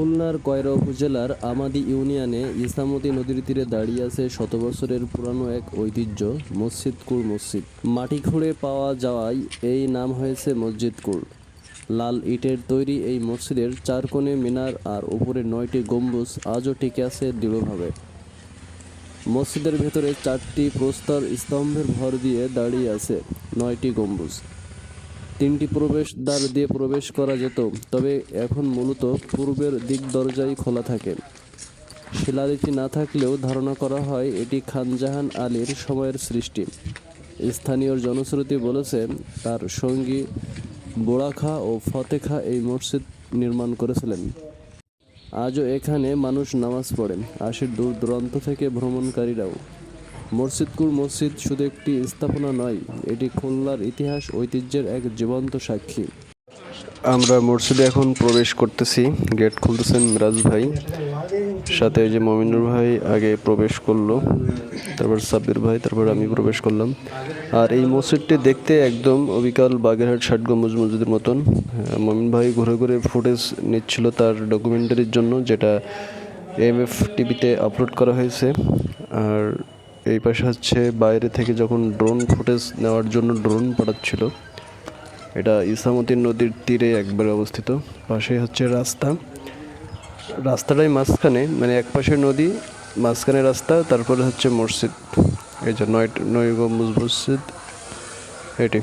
খুলনার কয়রা উপজেলার আমাদি ইউনিয়নে ইসামতি নদীর তীরে দাঁড়িয়ে আছে শত বছরের পুরানো এক ঐতিহ্য মসজিদকুল মসজিদ। মাটি খুঁড়ে পাওয়া যাওয়ায় এই নাম হয়েছে মসজিদকুল লাল ইটের তৈরি এই মসজিদের চার কোণে মিনার আর উপরে নয়টি গম্বুজ আজও টিকে আছে দৃঢ়ভাবে। মসজিদের ভেতরে চারটি প্রস্তর স্তম্ভের ভর দিয়ে দাঁড়িয়ে আছে নয়টি গম্বুজ। তিনটি প্রবেশ দ্বার দিয়ে প্রবেশ করা যেত, তবে এখন মূলত পূর্বের দিক দরজাই খোলা থাকে। শিলালিপি না থাকলেও ধারণা করা হয় এটি খানজাহান আলীর সময়ের সৃষ্টি। স্থানীয় জনশ্রুতি বলেছে, তার সঙ্গী বোড়াখা ও ফতেখা এই মসজিদ নির্মাণ করেছিলেন। আজও এখানে মানুষ নামাজ পড়ে আসে দূর দূরান্ত থেকে ভ্রমণকারীরাও। মসজিদকুল মসজিদ শুধু একটি স্থাপনা নয় এটি খুলনার ইতিহাস ঐতিহ্যের এক জীবন্ত সাক্ষী। আমরা মসজিদে এখন প্রবেশ করতেছি গেট খুলতেছেন মিরাজ ভাই। সাথে যে মমিনুর ভাই আগে প্রবেশ করল তারপর সাব্বির ভাই তারপর আমি প্রবেশ করলাম। আর এই মসজিদটি দেখতে একদম অবিকাল বাগেরহাট ষাট গম্বুজ মসজিদের মতন। হ্যাঁ, মমিন ভাই ঘুরে ঘুরে ফুটেজ নিচ্ছিল তার ডকুমেন্টারির জন্য যেটা এম এফ টিভিতে আপলোড করা হয়েছে। আর এই পাশে হচ্ছে বাইরে থেকে যখন ড্রোন ফুটেজ নেওয়ার জন্য ড্রোন পাঠাচ্ছিল, এটা ইসামতি নদীর তীরে একবার অবস্থিত। পাশে হচ্ছে রাস্তা। রাস্তাটাই মাঝখানে মানে এক পাশে নদী, মাঝখানে রাস্তা, তারপরে হচ্ছে মসজিদ। এই যে নয় নয় মসজিদ, এটি।